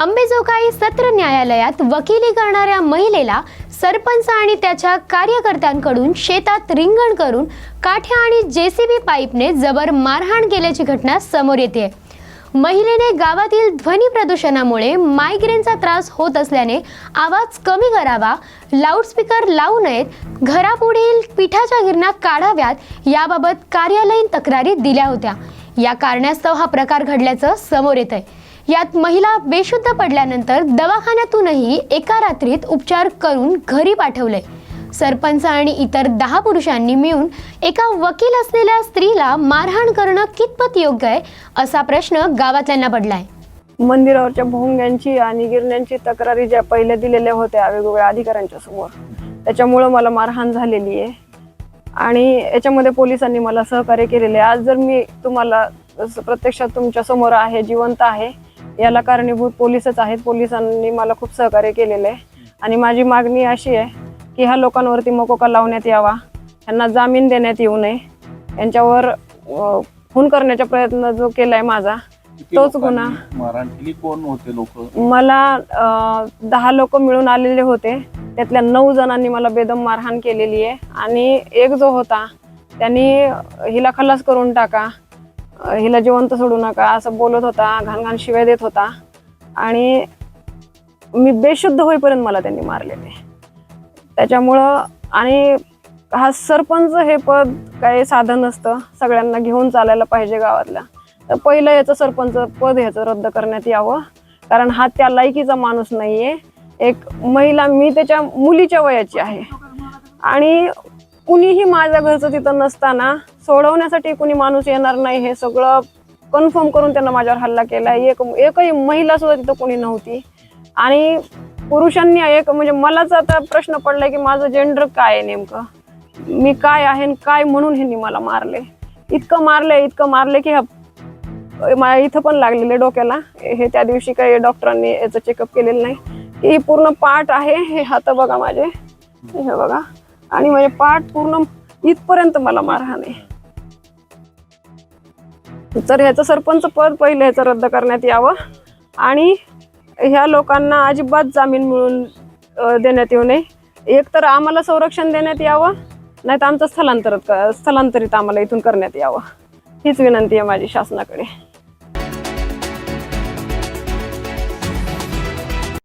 अंबेजोगाई सत्र न्यायालयात वकिली करणाऱ्या महिलेला सरपंच आणि त्याच्या कार्यकर्त्यांकडून शेतात रिंगण करून काठ्या आणि जेसीबी पाईपने जबर मारहाण केल्याची घटना समोर येते. महिलेने गावातील ध्वनी प्रदूषणामुळे मायग्रेनचा त्रास होत असल्याने आवाज कमी करावा लाऊडस्पीकर लावू नयेत घरापुढील पिठाच्या गिरणा काढाव्यात याबाबत कार्यालयीन तक्रारी दिल्या होत्या. या कारणास्तव हा प्रकार घडल्याचं समोर येत आहे यात महिला बेशुद्ध पडल्यानंतर दवाखान्यातूनही एका रात्रीत उपचार करून घरी पाठवले. सरपंच आणि इतर दहा पुरुषांनी मिळून एका वकील असलेल्या स्त्रीला मारहाण करणं कितपत योग्य आहे असा प्रश्न गावातल्यांना पडलाय. मंदिरावरच्या भोंग्यांची आणि गिरण्यांची तक्रारी ज्या पहिल्या दिलेल्या होत्या वेगवेगळ्या अधिकाऱ्यांच्या समोर त्याच्यामुळं मला मारहाण झालेली आहे. आणि याच्यामध्ये पोलिसांनी मला सहकार्य केलेले आहे. आज जर मी तुम्हाला प्रत्यक्षात तुमच्यासमोर आहे जिवंत आहे याला कारणीभूत पोलीसच आहेत. पोलिसांनी मला खूप सहकार्य केलेलं आहे. आणि माझी मागणी अशी आहे की ह्या लोकांवरती मकोका लावण्यात यावा. यांना जामीन देण्यात येऊ नये. यांच्यावर खून करण्याचा प्रयत्न जो केलाय माझा तोच गुन्हा. कोण होते लोक? मला दहा लोक मिळून आलेले होते. त्यातल्या नऊ जणांनी मला बेदम मारहाण केलेली आहे. आणि एक जो होता त्यांनी हिला खलास करून टाका. हिला जिवंत सोडू नका असं बोलत होता घाण घाण शिवाय देत होता. आणि मी बेशुद्ध होईपर्यंत मला त्यांनी मारलेले त्याच्यामुळं आणि हा सरपंच हे पद काही साधन नसतं सगळ्यांना घेऊन चालायला पाहिजे गावातल्या. तर पहिलं याचं सरपंच पद ह्याचं रद्द करण्यात यावं. कारण हा त्या लायकीचा माणूस नाहीये. एक महिला मी त्याच्या मुलीच्या वयाची आहे. आणि कुणीही माझ्या घरचं तिथं नसताना सोडवण्यासाठी कुणी माणूस येणार नाही हे सगळं कन्फर्म करून त्यांना माझ्यावर हल्ला केला एक एकही महिला सुद्धा तिथं कोणी नव्हती. आणि पुरुषांनी एक म्हणजे मलाच आता प्रश्न पडलाय की माझं जेंडर काय आहे नेमकं? मी काय आहे आणि काय म्हणून ह्यांनी मला मारले? इतकं मारले इतकं मारले की हा इथं पण लागलेले डोक्याला. हे त्या दिवशी काही डॉक्टरांनी याचं चेकअप केलेलं नाही. की पूर्ण पाठ आहे हे हात बघा माझे. हे बघा. आणि माझे पाठ पूर्ण इथपर्यंत मला मारहाण आहे. तर ह्याचं सरपंच पद पहिलं ह्याचं रद्द करण्यात यावं. आणि ह्या लोकांना अजिबात जामीन मिळून देण्यात येऊ नये. एक तर आम्हाला संरक्षण देण्यात यावं नाही तर आमचं स्थलांतरित स्थलांतरित आम्हाला इथून करण्यात यावं. हीच विनंती आहे माझी शासनाकडे.